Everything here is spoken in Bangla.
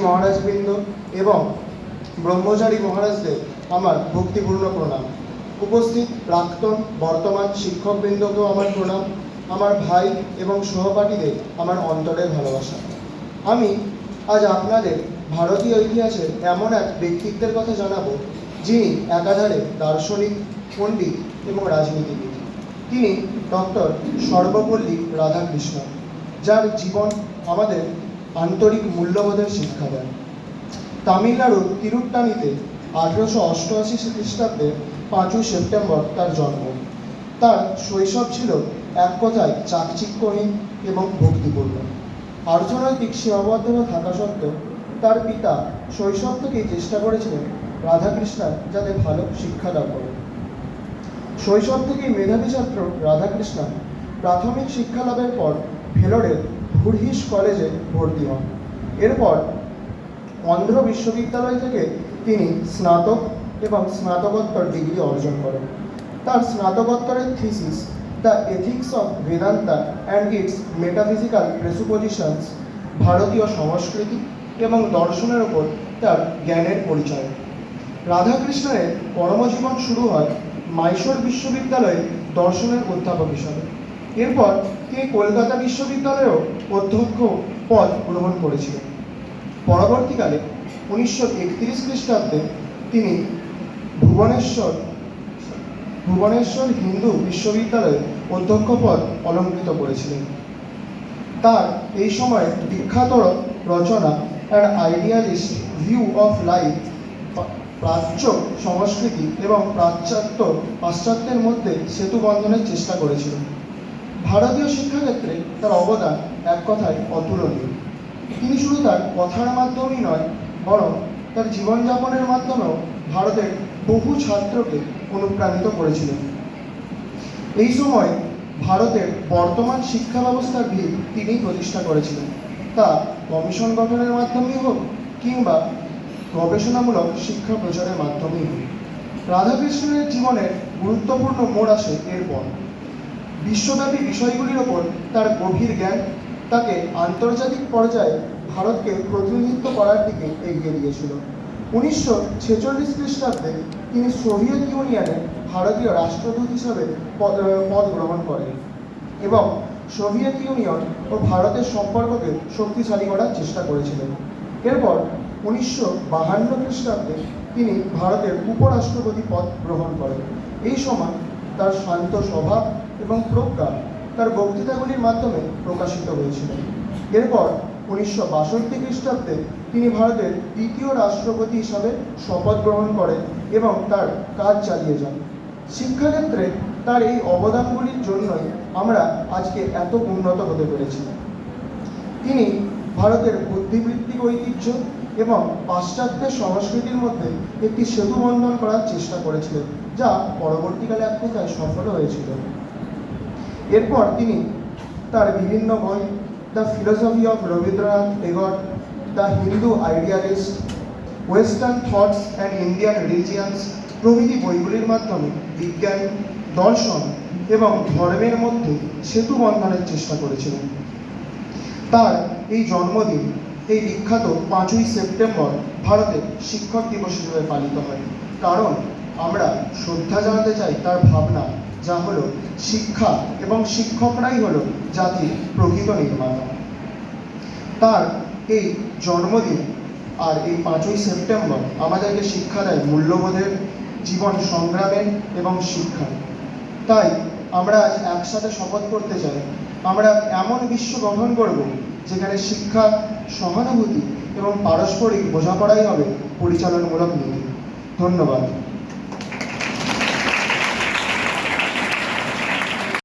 মহারাজবৃন্দ এবং ব্রহ্মচারী মহারাজদের আমার ভক্তিপূর্ণ প্রণাম। উপস্থিত প্রাক্তন বর্তমান শিক্ষকবৃন্দকেও আমার প্রণাম, আমার ভাই এবং সহপাঠীদের আমার অন্তরের ভালোবাসা। আমি আজ আপনাদের ভারতীয় ইতিহাসের এমন এক ব্যক্তিত্বের কথা জানাব, যিনি একাধারে দার্শনিক, পণ্ডিত এবং রাজনীতিবিদ। তিনি ডক্টর সর্বপল্লী রাধাকৃষ্ণন, যার জীবন আমাদের আন্তরিক মূল্যবোধের শিক্ষা দেয় তামিলনাড়ুর তিরুট্টানিতে আঠেরোশো অষ্টআশি খ্রিস্টাব্দে পাঁচই সেপ্টেম্বর তার জন্ম। তার শৈশব ছিল এক কথায় চাকচিক্যহীন এবং ভক্তিপূর্ণ। অর্থনৈতিক সীমাবদ্ধতা থাকা সত্ত্বেও তার পিতা শৈশব থেকেই চেষ্টা করেছিলেন রাধাকৃষ্ণার যাতে ভালো শিক্ষা দান করে শৈশব থেকেই মেধাবী ছাত্র রাধাকৃষ্ণন প্রাথমিক শিক্ষা লাভের পর ভেলোরের ভুরহিস কলেজে ভর্তি হন। এরপর অন্ধ্র বিশ্ববিদ্যালয় থেকে তিনি স্নাতক এবং স্নাতকোত্তর ডিগ্রি অর্জন করেন। তার স্নাতকোত্তরের thesis, the ethics of Vedanta and its metaphysical presuppositions ভারতীয় সংস্কৃতি এবং দর্শনের ওপর তার জ্ঞানের পরিচয়। রাধাকৃষ্ণের কর্মজীবন শুরু হয় মাইশোর বিশ্ববিদ্যালয়ে দর্শনের অধ্যাপক হিসাবে। এরপর তিনি কলকাতা বিশ্ববিদ্যালয়েও অধ্যক্ষ পদ গ্রহণ করেছিলেন। পরবর্তীকালে উনিশশো একত্রিশ খ্রিস্টাব্দে তিনি ভুবনেশ্বর ভুবনেশ্বর হিন্দু বিশ্ববিদ্যালয়ে অধ্যক্ষ পদ অলঙ্কৃত করেছিলেন। তার এই সময়ে বিখ্যাত রচনা and idealist view of life প্রাচ্য সংস্কৃতি এবং পাশ্চাত্য পাশ্চাত্যের মধ্যে সেতু বন্ধনের চেষ্টা করেছিলেন ভারতীয় শিক্ষাক্ষেত্রে তার অবদান এক কথায় অতুলনীয়। তিনি শুধু তার কথার মাধ্যমেই নয়, বরং তার জীবনযাপনের মাধ্যমেও ভারতের বহু ছাত্রকে অনুপ্রাণিত করেছিলেন। এই সময় ভারতের বর্তমান শিক্ষা ব্যবস্থার ভিত তিনি প্রতিষ্ঠা করেছিলেন। তা কমিশন গঠনের মাধ্যমেই হোক কিংবা গবেষণামূলক শিক্ষা প্রচারের মাধ্যমেই হোক। রাধাকৃষ্ণনের জীবনের গুরুত্বপূর্ণ মোড় আসে এরপর। বিশ্বব্যাপী বিষয়গুলির ওপর তার গভীর জ্ঞান তাকে আন্তর্জাতিক পর্যায়ে ভারতকে প্রতিনিধিত্ব করার দিকে এগিয়ে দিয়েছিল উনিশশো ছেচল্লিশ খ্রিস্টাব্দে তিনি সোভিয়েত ইউনিয়নে ভারতীয় রাষ্ট্রদূত হিসাবে পদ গ্রহণ করেন এবং সোভিয়েত ইউনিয়ন ও ভারতের সম্পর্ককে শক্তিশালী করার চেষ্টা করেছিলেন। এরপর উনিশশো বাহান্ন খ্রিস্টাব্দে তিনি ভারতের উপরাষ্ট্রপতি পদ গ্রহণ করেন। এই সময় তার শান্ত স্বভাব এবং প্রজ্ঞা তার বক্তৃতাগুলির মাধ্যমে প্রকাশিত হয়েছিল এরপর উনিশশো বাষট্টি খ্রিস্টাব্দে তিনি ভারতের দ্বিতীয় রাষ্ট্রপতি হিসাবে শপথ গ্রহণ করেন এবং তার কাজ চালিয়ে যান। শিক্ষাক্ষেত্রে তার এই অবদানগুলির জন্যই আমরা আজকে এত উন্নত হতে পেরেছি। তিনি ভারতের বুদ্ধিবৃত্তিক ঐতিহ্য এবং পাশ্চাত্যের সংস্কৃতির মধ্যে একটি সেতু বন্ধন করার চেষ্টা করেছিলেন, যা পরবর্তীকালে এক কথায় সফল হয়েছিল। এরপর তিনি তার বিভিন্ন বই the philosophy of Rabindranath Tagore the Hindu idealist western thoughts and Indian religions প্রভৃতি বইগুলির মাধ্যমে বিজ্ঞান, দর্শন এবং ধর্মের মধ্যে সেতু বন্ধনের চেষ্টা করেছিলেন। তার এই জন্মদিন এই বিখ্যাত পাঁচই সেপ্টেম্বর ভারতের শিক্ষক দিবস হিসেবে পালিত হয়। কারণ আমরা শ্রদ্ধা জানাতে চাই তার ভাবনা যা হলো শিক্ষা এবং শিক্ষকরাই হলো জাতির প্রকৃত নির্মাতা। তার এই জন্মদিন আর এই পাঁচই সেপ্টেম্বর আমাদেরকে শিক্ষা দেয় মূল্যবোধের, জীবন সংগ্রামের এবং শিক্ষা তাই আমরা আজ একসাথে শপথ করতে চাই। আমরা এমন বিশ্ব গঠন করব যেখানে শিক্ষা, সহানুভূতি এবং পারস্পরিক বোঝাপড়াই হবে পরিচালনমূলক নীতি। ধন্যবাদ।